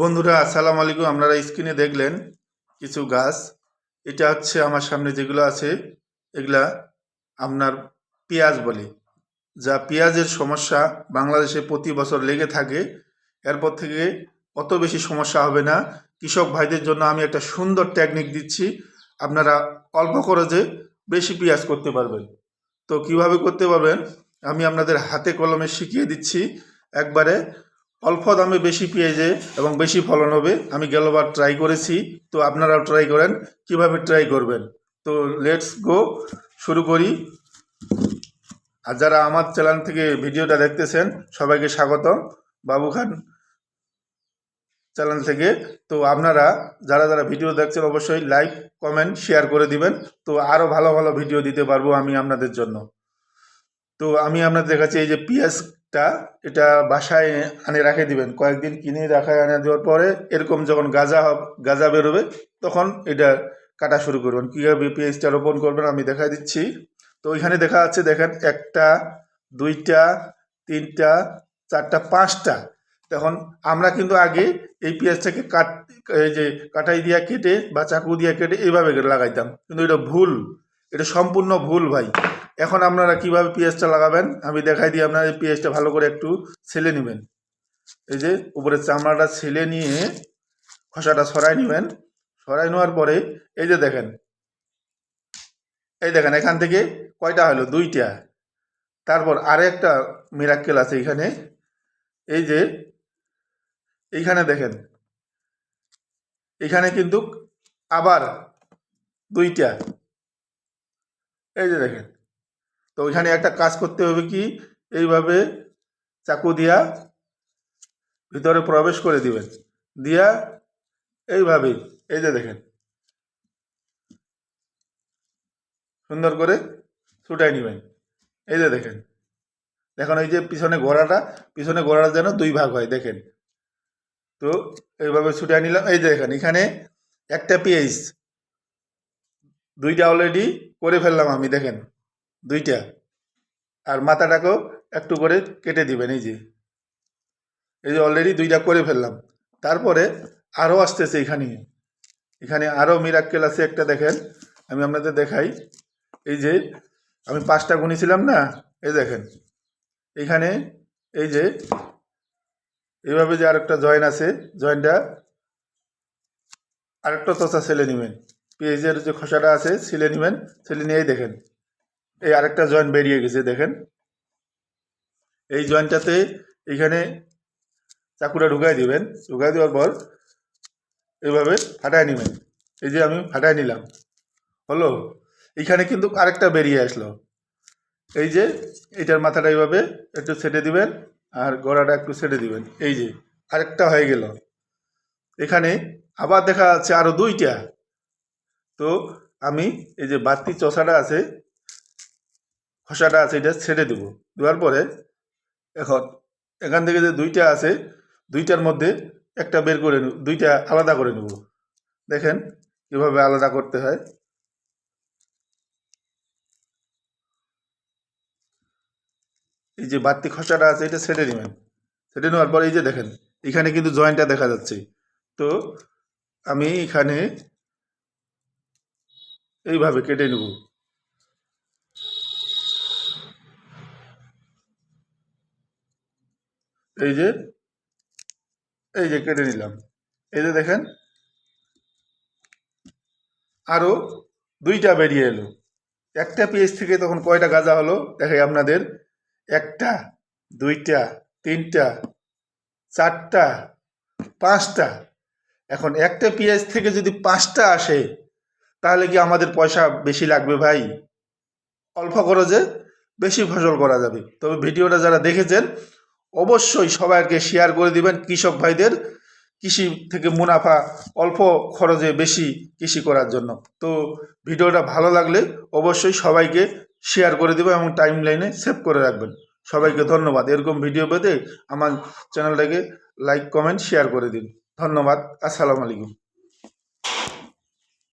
বন্ধুরা, আসসালামু আলাইকুম। আপনারা স্ক্রিনে দেখলেন কিছু গাছ। এটা হচ্ছে আমার সামনে যেগুলো আছে, এগুলা আপনার পেঁয়াজ বলে। যা পেঁয়াজের সমস্যা বাংলাদেশে প্রতি বছর লেগে থাকে। এরপর থেকে অত বেশি সমস্যা হবে না। কৃষক ভাইদের জন্য আমি একটা সুন্দর টেকনিক দিচ্ছি। আপনারা অল্প খরচে বেশি পেঁয়াজ করতে পারবেন। তো কীভাবে করতে পারবেন? আমি আপনাদের হাতে কলমে শিখিয়ে দিচ্ছি। একবারে অল্প দামে বেশি পেঁয়াজে এবং বেশি ফলন হবে। আমি গেলবার ট্রাই করেছি। তো আপনারাও ট্রাই করেন। কীভাবে ট্রাই করবেন? তো লেটস গো শুরু করি। আর যারা আমার চ্যানেল থেকে ভিডিওটা দেখতেছেন, সবাইকে স্বাগতম। বাবু খান চ্যানেল থেকে। তো আপনারা যারা যারা ভিডিও দেখছেন, অবশ্যই লাইক কমেন্ট শেয়ার করে দিবেন। তো আরও ভালো ভালো ভিডিও দিতে পারব আমি আপনাদের জন্য। তো আমি আপনাদের দেখাচ্ছি এই যে পেঁয়াজটা এটা বাসায় আনে, রাখে দিবেন। কয়েকদিন কিনে রাখায় আনে দেওয়ার পরে এরকম যখন গাজা গাজা বেরোবে, তখন এটা কাটা শুরু করবেন। কীভাবে পেঁয়াজটা রোপণ করবেন আমি দেখাই দিচ্ছি। তো ওইখানে দেখা যাচ্ছে, দেখেন একটা, দুইটা, তিনটা, চারটা, পাঁচটা। তখন আমরা কিন্তু আগে এই পেঁয়াজটাকে কাট, এই যে কাটাই দিয়া কেটে বা চাকু দিয়া কেটে এইভাবে লাগাইতাম। কিন্তু এটা ভুল, এটা সম্পূর্ণ ভুল ভাই। এখন আপনারা কীভাবে পেঁয়াজটা লাগাবেন? আমি দেখাই দিই, আপনারা এই পেঁয়াজটা ভালো করে একটু ছেলে নেবেন। এই যে উপরে চামড়াটা ছেলে নিয়ে খসাটা সরাই নেবেন। সরাই নেওয়ার পরে, এই যে দেখেন, এই দেখেন, এখান থেকে কয়টা হলো? দুইটা। তারপর আরেকটা মিরাক্কেল আছে এখানে। এই যে, এইখানে দেখেন, এখানে কিন্তু আবার দুইটা। এই যে দেখেন তো ওইখানে একটা কাজ করতে হবে কি? এইভাবে চাকু দিয়া ভিতরে প্রবেশ করে দিবেন। দিয়া এইভাবে, এই যে দেখেন। সুন্দর করে ছুটাই নেবেন। এই যে দেখেন। দেখুন, এই যে পিছনে ঘোড়াটা পিছনে গোড়াটা যেন দুই ভাগ হয়, দেখেন। তো এইভাবে ছুটাই নিলাম। এই যে দেখেন, এখানে একটা পিএইচ, দুইটা অলরেডি করে ফেললাম আমি, দেখেন। দুইটা। আর মাথাটাকেও একটু করে কেটে দিবেন, এই যে। এই যে অলরেডি দুইটা করে ফেললাম। তারপরে আরও আসতেছে এখানে। এখানে আরও মিরাক্কেল আছে একটা দেখেন। আমি আপনাদের দেখাই। এই যে আমি পাঁচটা গুনেছিলাম না? এই দেখেন। এখানে এই যে এইভাবে যে আরেকটা জয়েন আছে জয়েনটা আরেকটা তোষা ছেলে নেবেন। পেঁয়াজের যে খোসাটা আছে, ছিলে নেবেন। ছিলে নিয়েই দেখেন। এই আরেকটা জয়েন্ট বেরিয়ে গেছে, দেখেন। এই জয়েন্টটাতে এইখানে চাকুটা ঢুকাই দিবেন। ঢুকাই দেওয়ার পর এইভাবে ফাটায় নেবেন। এই যে আমি ফাটায় নিলাম। হলো? এইখানে কিন্তু আরেকটা বেরিয়ে আসলো। এই যে এইটার মাথাটা এইভাবে একটু ছেটে দিবেন আর গোড়াটা একটু ছেটে দিবেন। এই যে আরেকটা হয়ে গেল। এখানে আবার দেখা যাচ্ছে আরও দুইটা। তো আমি এই যে বাড়তি চষাটা আছে খসাটা আছে, এটা ছেড়ে দেবো। দেওয়ার পরে এখন এখান থেকে যে দুইটা আছে, দুইটার মধ্যে একটা বের করে নেব, দুইটা আলাদা করে নেব। দেখেন কীভাবে আলাদা করতে হয়। এই যে বাড়তি খসাটা আছে, এটা ছেড়ে নেবেন ছেড়ে নেওয়ার পর এই যে দেখেন, এখানে কিন্তু জয়েন্টটা দেখা যাচ্ছে। তো আমি এখানে এইভাবে কেটে নেব। এই যে এই যে কেটে নিলাম। এই যে দেখেন আরও দুইটা বেরিয়ে এলো। একটা পেজ থেকে তখন কয়টা গাজা হলো, দেখাই আপনাদের। একটা, দুইটা, তিনটা, চারটা, পাঁচটা। এখন একটা পেঁয়াজ থেকে যদি পাঁচটা আসে, তাহলে কি আমাদের পয়সা বেশি লাগবে ভাই? অল্প খরচে বেশি ফসল করা যাবে। তবে ভিডিওটা যারা দেখেছেন অবশ্যই সবাইকে শেয়ার করে দিবেন কৃষক ভাইদের কৃষি থেকে মুনাফা অল্প খরচে বেশি কৃষি করার জন্য। তো ভিডিওটা ভালো লাগলে অবশ্যই সবাইকে শেয়ার করে দেবেন এবং টাইম লাইনে সেভ করে রাখবেন। সবাইকে ধন্যবাদ। এরকম ভিডিও পেতে আমার চ্যানেলটাকে লাইক কমেন্ট শেয়ার করে দিন। ধন্যবাদ। আসসালামু আলাইকুম।